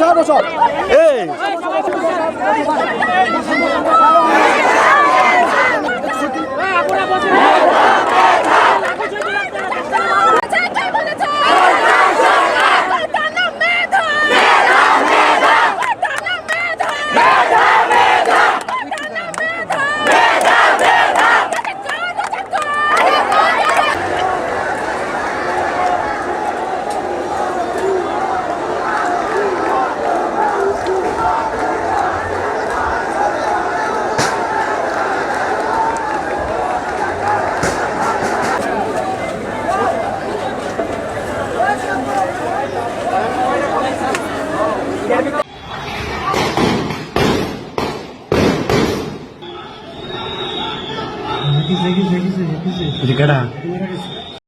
বসো বসো। এই। কিসে কিসে কিসে কিসে এটা কেডা